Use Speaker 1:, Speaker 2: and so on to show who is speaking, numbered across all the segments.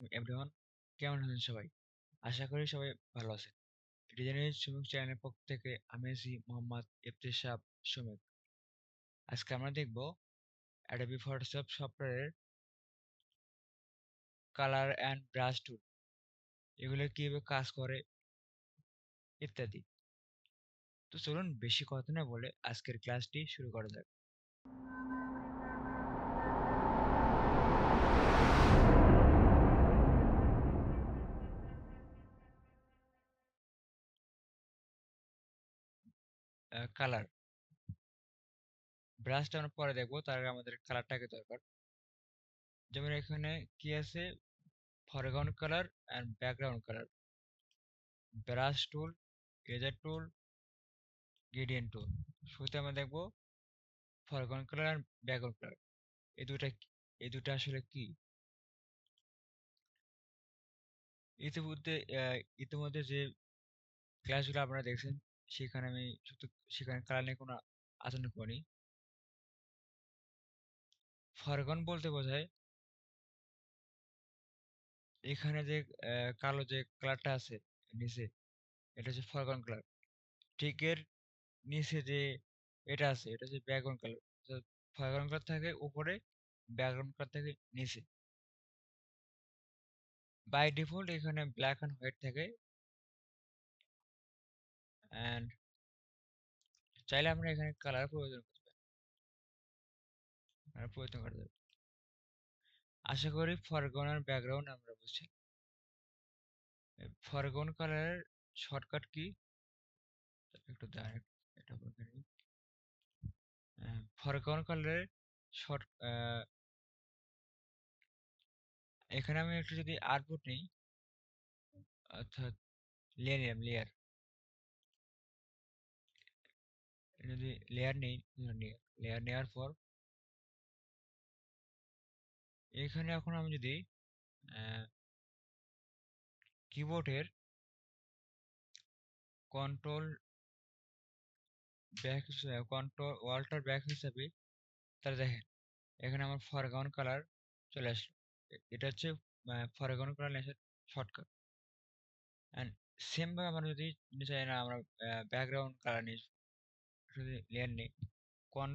Speaker 1: Everyone কেমন আছেন সবাই? আশা করি সবাই ভালো আছেন। ডিজাইনের শ্রমিক চ্যানেলের পক্ষ থেকে আমি আছি মোহাম্মদ ইফতেশাব সুমিত আজকে আমরা দেখব অ্যাডোবি ফটোশপ সফটওয়্যারের কালার অ্যান্ড ব্রাশ টুল এগুলো কীভাবে কাজ করে ইত্যাদি। তো চলুন বেশি কথা না বলে আজকের ক্লাসটি শুরু করা যাক। কালার ব্রাশটা আমরা পরে দেখব, তার আগে আমাদের কালারটাকে দরকার। যেমন এখানে কি আছে? Foreground colour and background colour brush tool eraser tool gradient tool শুরুতে আমরা দেখব foreground colour and background colour এই দুটা এই দুটা আসলে কি? ইতিমধ্যে ইতিমধ্যে যে ক্লাসগুলো আপনারা দেখছেন সেখানে আমি শুধু, সেখানে কালার নিয়ে কোনো আচরণ করিনি। ফরগ্রাউন্ড বলতে বোঝায় এখানে যে কালো যে কালারটা আছে নিচে, এটা হচ্ছে ফরগ্রাউন্ড কালার ঠিক এর নিচে যে এটা আছে, এটা হচ্ছে ব্যাকগ্রাউন্ড কালার ফরগ্রাউন্ড কালার থাকে উপরে ব্যাকগ্রাউন্ড কালার থাকে নিচে। বাই ডিফল্ট এখানে ব্ল্যাক অ্যান্ড হোয়াইট থাকে। অ্যান্ড চাইলে আমরা এখানে কালার প্রয়োজন করতে পারি। প্রয়োজন করা যাবে আশা করি ফরগ্রাউন্ড আর ব্যাকগ্রাউন্ড আমরা বুঝছি। ফরগ্রাউন্ড কালারের শর্টকাট কি? একটু দাঁড়ান এটা বলে নিই। ফরগ্রাউন্ড কালারের শর্ট এখানে আমি একটু যদি আরপুট নিই, অর্থাৎ লেয়ার নিলাম লেয়ার যদি লেয়ার নেই লেয়ার নেওয়ার পর এখানে এখন আমি যদি কিবোর্ডের control back control Walter back হিসাবে, তাহলে দেখেন, এখানে আমার ফরগ্রাউন্ড কালার চলে আসলো। এটা হচ্ছে ফরগ্রাউন্ড কালার নেশার শর্টকাট অ্যান্ড সেমভাবে আমরা যদি চাই না আমরা ব্যাকগ্রাউন্ড কালার নিই যদি লেয়ার নেই, কোন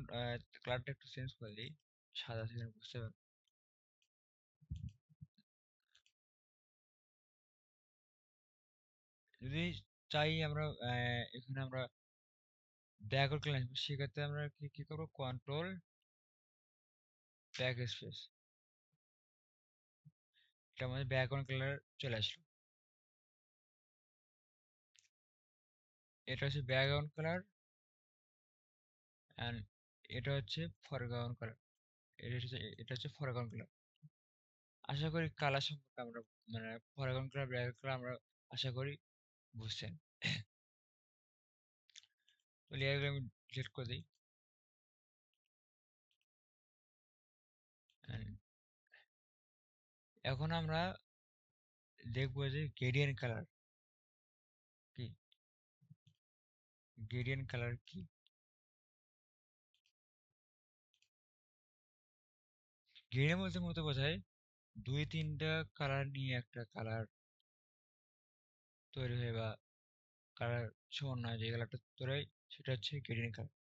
Speaker 1: কালারটা একটু চেঞ্জ করে দিই, সাদা থেকে বুঝতে পারবেন যদি চাই আমরা এখানে আমরা ব্যাকওয়ার্ড ক্লাস সেক্ষেত্রে আমরা কি কি করব? কন্ট্রোল ব্যাক স্পেস এটা আমাদের ব্যাকগ্রাউন্ড কালার চলে আসলো। এটা হচ্ছে ব্যাকগ্রাউন্ড কালার অ্যান্ড এটা হচ্ছে ফরগ্রাউন্ড কালার এটা হচ্ছে এটা হচ্ছে কালার আশা করি কালার সম্পর্কে আমরা মানে ফরগ্রাউন্ড কালার ব্যাকগ্রাউন্ড কালার আমরা আশা করি বুঝছেন। তো লেয়ারগুলো আমি ডিলিট করে দিই। এখন আমরা দেখব যে গ্রেডিয়েন্ট কালার কি? গ্রেডিয়েন্ট কালার কি? গ্রেডিয়েন্ট বলতে মতো বোঝায় দুই, তিনটা কালার নিয়ে একটা কালার তৈরি হয় বা কালার সমন্বয় যে কালারটা তৈরি হয় সেটা হচ্ছে গ্রেডিয়েন্ট কালার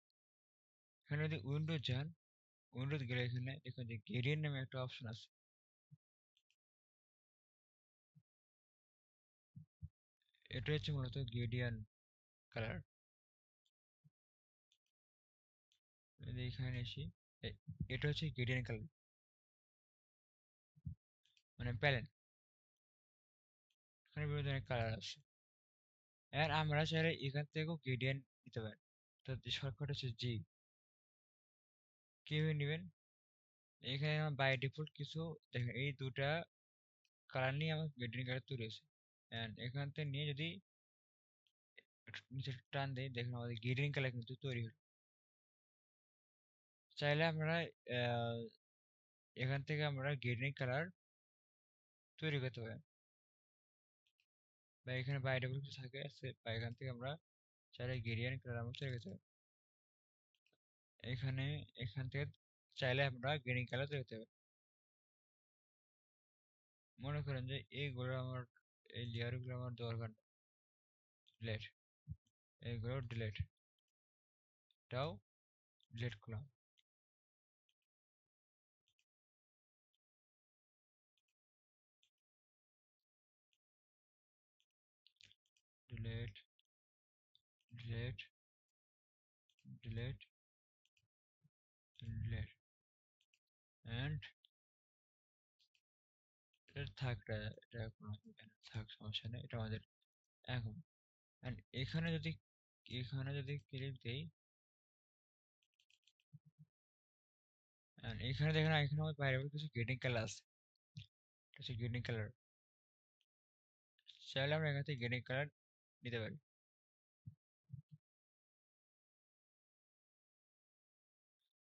Speaker 1: এখানে যদি উইন্ডোজ যান উইন্ডোজ গেলে এখানে দেখুন যে গ্রেডিয়েন্ট নামে একটা অপশন আছে। এটা হচ্ছে মূলত গ্রেডিয়ান কালার এখানে এসি এটা হচ্ছে গ্রেডিয়ান কালার মানে প্যালেন। এখানে বিভিন্ন ধরনের কালার আছে আর আমরা চাইলে এখান থেকেও গ্রেডিয়ান নিতে পারি তো শর্টকাট হচ্ছে জি কীভাবে নেবেন। এখানে আমার বাই ডিফল্ট কিছু, দেখেন এই দুটা কালার নিয়ে আমার গ্রেডিয়ান কালার তৈরি হয়েছে। অ্যান্ড এখান থেকে নিয়ে যদি নিচে টান দিই, দেখেন আমাদের গ্রিন কালার কিন্তু তৈরি হলো। চাইলে আমরা এখান থেকে আমরা গ্রিন কালার তৈরি করতে পারি বা এখানে বাইরে কিছু থাকে বা এখান থেকে আমরা চাইলে গ্রেডিয়েন্ট কালার আমরা তৈরি করতে পারি। এখানে, এখান থেকে চাইলে আমরা গ্রিন কালার তৈরি করতে পারি। মনে করেন যে এইগুলো আমার, এই লেয়ারগুলো আমার দরকার ডিলেট এইগুলো ডিলেট এটাও ডিলেট করলাম। ডিলেট ডিলেট ডিলেট অ্যান্ড এটা থাক, এটা কোনো থাক, সমস্যা নেই, এটা আমাদের এখন। অ্যান্ড এখানে যদি এখানে যদি ক্লিক দেই এখানে দেখেন, এখানে আমার বাইরে কিছু গ্রেডিং কালার আছে। কিছু গ্রেডিং কালার চাইলে আমরা এখান থেকে গ্রেডিং কালার নিতে পারি।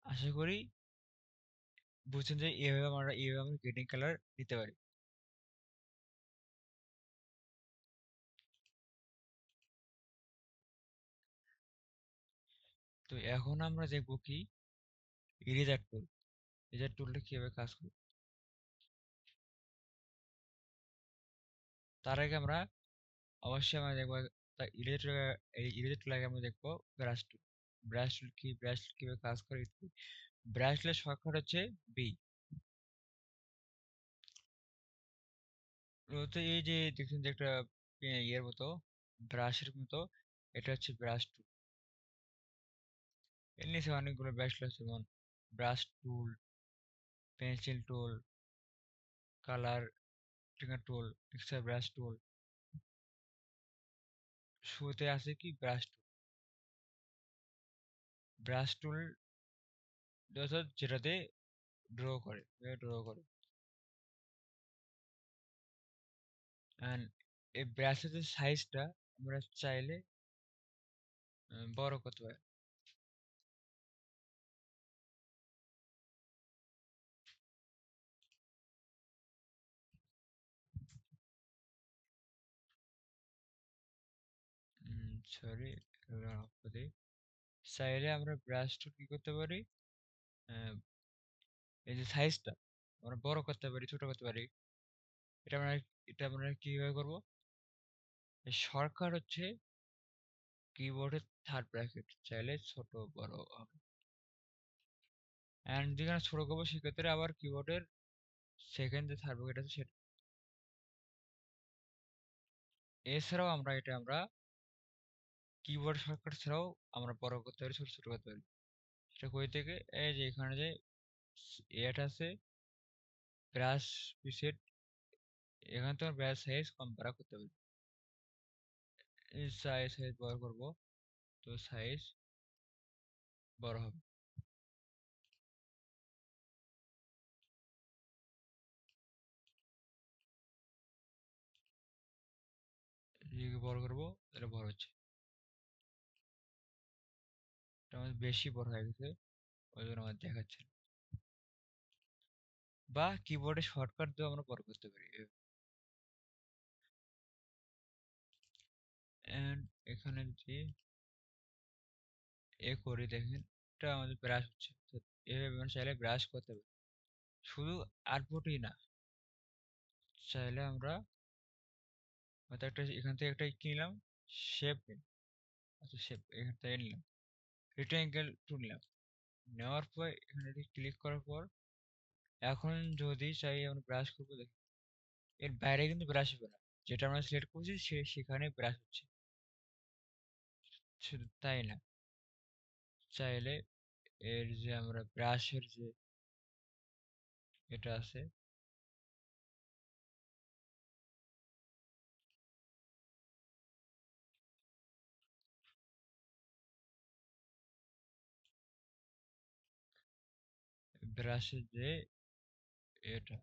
Speaker 1: আশা করি বুঝছেন যে এইভাবে আমরা এইভাবে আমরা কালার নিতে পারি। তো এখন আমরা দেখব কি? ইরেজার টুল ইরেজার টুলটা কীভাবে কাজ করে? তার আগে আমরা অবশ্যই আমরা দেখব ইরেজার ইরেজার টুল আগে আমরা দেখব ব্রাশ টুল টুল কি ব্রাশ টুল কীভাবে কাজ করে ব্রাশ টুলের শর্টকাট হচ্ছে বি তো এই যে দেখছেন যে একটা ইয়ের মতো ব্রাশের মতো, এটা হচ্ছে ব্রাশ টুল এর নিচে অনেকগুলো ব্রাশ টুল আছে, যেমন brush tool pencil tool colour finger tool mixer brush tool শুরুতে আছে কি ব্রাশ টুল ব্রাশ টুল যেটাতে ড্র করে ড্র করে। অ্যান্ড এই ব্রাশের যে সাইজটা আমরা চাইলে বড় করতে পারি। সরি চাইলে আমরা ব্রাশ টুল কি করতে পারি? এই যে সাইজটা আমরা বড় করতে পারি, ছোট করতে পারি, এটা আমরা এটা আমরা কীভাবে করব? সরকার হচ্ছে কিবোর্ডের থার্ড ব্র্যাকেট চাইলে ছোট, বড় হবে। অ্যান্ড যেখানে ছোট করব, সেক্ষেত্রে আবার কিবোর্ডের সেকেন্ড যে থার্ড ব্র্যাকেট আছে সেটা। এছাড়াও আমরা, এটা আমরা কিবোর্ড শর্টকাট ছাড়াও আমরা বড় করতে পারি ছোট ছোট করতে পারি সেটা কই থেকে? এই যে এখানে যে এটা আছে ব্রাশ প্রিসেট এখানে তো ব্রাশ সাইজ কম করা করতে পারি সাইজ সাইজ বড় করব, তো সাইজ বড় হবে। বড় করব, তাহলে বড় হচ্ছে। আমাদের বেশি বড় হয়ে গেছে, ওই জন্য আমার দেখাচ্ছে বা কিবোর্ডে শর্টকাট দিয়ে আমরা বড় করতে পারি। এন্ড এখানে যদি এ করি দেখেন, এটা আমাদের ব্রাশ হচ্ছে। এভাবে আমরা চাইলে ব্রাশ করতে পারি। শুধু আটপুটই না। চাইলে আমরা হয়তো একটা এখান থেকে একটা কিনলাম শেপ আচ্ছা শেপ এখান থেকে নিলাম। রেক্টাঙ্গেল টু নিলাম নেওয়ার পর এখানে ক্লিক করার পর, এখন যদি চাই আমরা ব্রাশ করব, দেখি। এর বাইরে কিন্তু ব্রাশ হবে না। যেটা আমরা সিলেক্ট করছি, সে সেখানে ব্রাশ হচ্ছে। শুধু তাই না। চাইলে এর যে আমরা ব্রাশের যে এটা আছে ব্রাশের যে এটা।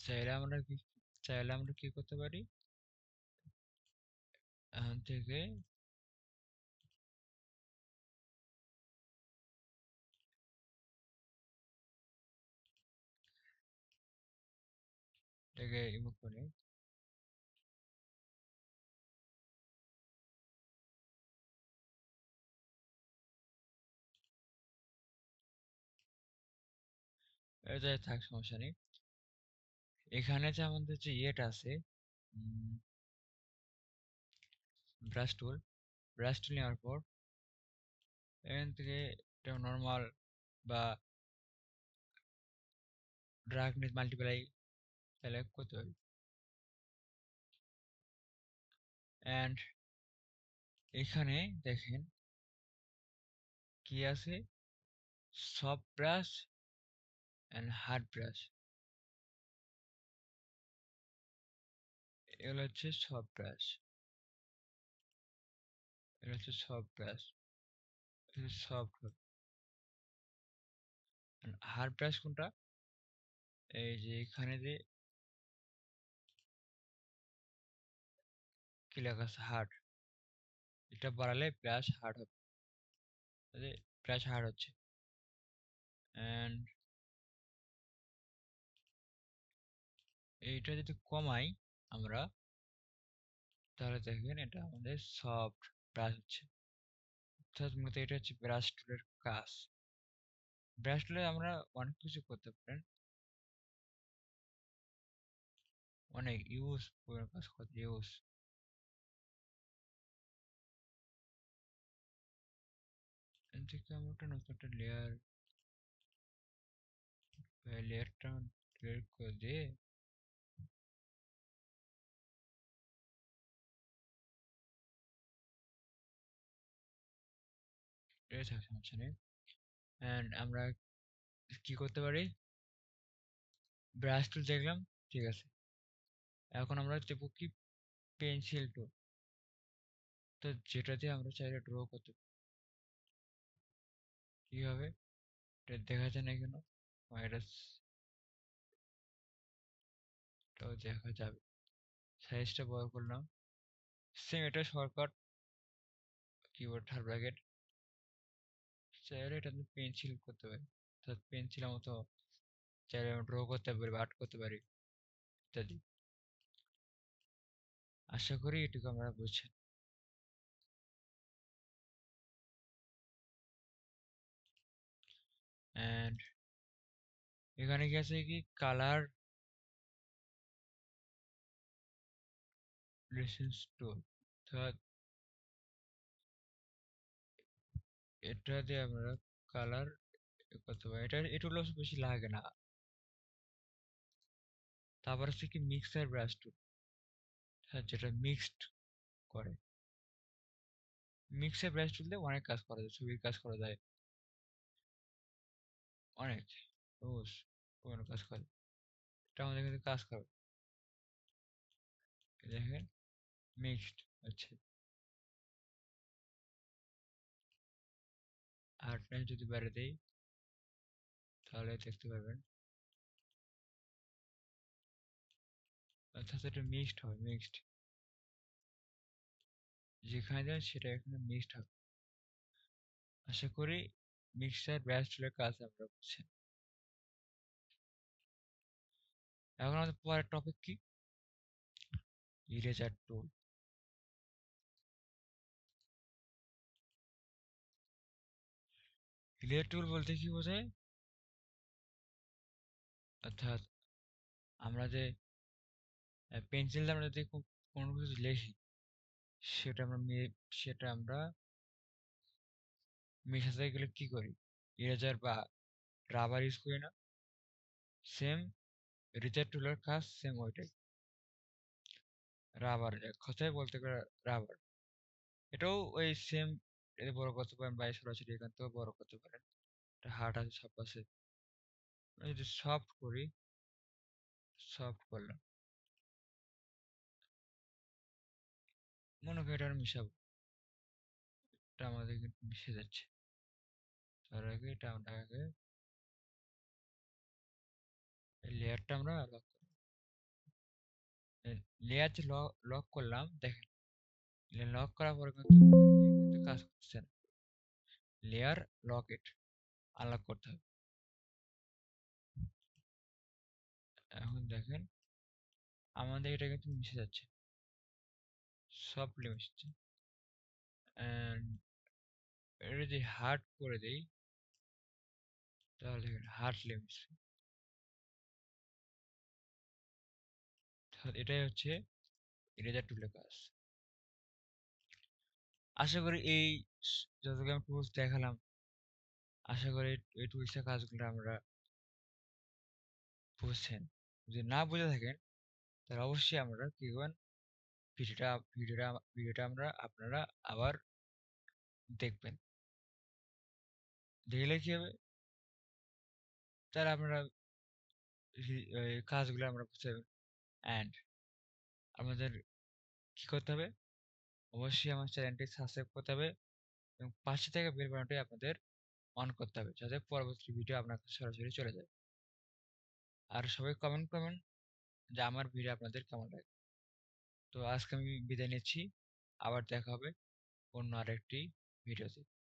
Speaker 1: চাইলে আমরা কি চাইলে আমরা কি করতে পারি? এখান থেকে থেকে রিমুভ করে। নিই এটাই থাক, সমস্যা নেই। এখানে যে আমাদের যে ইয়েটা আছে ব্রাশ টুল ব্রাশ টুল নেওয়ার পর এখান থেকে এটা নর্মাল বা ড্রাগ মাল্টিপ্লাই পারি অ্যান্ড এখানে দেখেন কি আছে? Soft brush and hard brush এগুলো হচ্ছে সফট ব্রাশ এটা হচ্ছে soft brush soft hard brush কোনটা? এই যে এখানে যে লেখা আছে হার্ড এটা বাড়ালে ব্রাশ হার্ড হবে। ব্রাশ হার্ড হচ্ছে। অ্যান্ড এইটা যদি কমাই আমরা, তাহলে দেখবেন এটা আমাদের সফট ব্রাশ হচ্ছে। অর্থাৎ মূলত এটা হচ্ছে ব্রাশ টুলের কাজ। ব্রাশ টুলে আমরা অনেক কিছু করতে পারেন। অনেক ইউজ কাজ করতে ইউজ থেকে আমরা একটা নতুন একটা লেয়ার লেয়ারটা ক্লিয়ার করে দিয়ে আমরা কি করতে পারি? ব্রাশ টুল দেখলাম, ঠিক আছে। এখন আমরা দেবো কি? পেন্সিল টুল তো দিয়ে আমরা চাইলে ড্র করতে কি হবে? এটা দেখা যায় না কেন? ভাইরাস এটাও দেখা যাবে। সাইজটা বড় করলাম। সেম এটা শর্টকাট কিবোর্ড থার ব্র্যাকেট চাইলে এটা আমি পেন্সিল করতে পারি। অর্থাৎ পেন্সিলের মতো চাইলে আমি ড্র করতে পারি আর্ট করতে পারি ইত্যাদি। আশা করি এটুকু আমরা বুঝছেন। অ্যান্ড এখানে কি আছে কি কালার রেসেন্স টুল এটা দিয়ে আমরা কালার করতে পারি। এটা এটুলো বেশি লাগে না। তারপর হচ্ছে কি মিক্সার ব্রাশ হ্যাঁ যেটা মিক্সড করে। মিক্সার ব্রাশ টুল দিয়ে অনেক কাজ করা যায়, ছবির কাজ করা যায়। অনেক। রোজ কোনো কাজ করে। এটা আমাদের কিন্তু কাজ করে। দেখেন মিক্সড হচ্ছে। হার্ডনেস যদি বেড়ে দেই, তাহলে দেখতে পাবেন অর্থাৎ এটা মিক্সড হয় মিক্সড যেখানে দেন সেটা এখানে মিক্সড হবে আশা করি মিক্সার ব্যাস টুলের কাজ আমরা বুঝছেন এখন আমাদের পরের টপিক কি? ইরেজার টুল ইরেজার টুল বলতে কি বোঝায়? অর্থাৎ আমরা যে পেন্সিল আমরা যদি কোনো কিছু লিখি, সেটা আমরা সেটা আমরা মেশাতে গেলে কি করি? ইরেজার বা রাবার ইউজ করি না। সেম রিচার টুলের কাজ সেম ওইটাই। রাবার কথায় বলতে গেলে রাবার এটাও ওই সেম এতে বড় করতে পারেন বা সরাসরি এখান থেকেও বড় করতে পারেন। এটা হার্ড আছে সব পাশে যদি সফট করি সফট করলাম। মনে করি এটা মিশাবো এটা আমাদের মিশে যাচ্ছে। আমরা আগে লেয়ারটা আমরা লক লেয়ার যে লক করলাম দেখেন লক করার পরে কিন্তু কাজ করছে না লেয়ার লক ইট আনলক করতে হবে এখন দেখেন আমাদের এটা কিন্তু মিশে যাচ্ছে সফটলি মিশছে এটা যদি হার্ড করে দেই তাহলে হার্ট লিমিট এটাই হচ্ছে ইরেজার টুলের আশা করি এই যতগুলো আমি টুলস দেখালাম, আশা করি এই টুলসের কাজগুলো আমরা বুঝছেন। যদি না বুঝে থাকেন, তাহলে অবশ্যই আমরা কি করবেন, ভিডিওটা ভিডিওটা ভিডিওটা আমরা আপনারা আবার দেখবেন। দেখলে কি হবে? তাহলে আপনারা কাজগুলো আমরা বুঝতে পারবেন অ্যান্ড আমাদের কি করতে হবে? অবশ্যই আমার চ্যানেলটি সাবস্ক্রাইব করতে হবে এবং পাশে থেকে বেল বাটনটি আপনাদের অন করতে হবে যাতে পরবর্তী ভিডিও আপনার সরাসরি চলে যায়। আর সবাই কমেন্ট করবেন যে আমার ভিডিও আপনাদের কেমন লাগে। তো আজকে আমি বিদায় নিচ্ছি। আবার দেখা হবে অন্য আরেকটি ভিডিওতে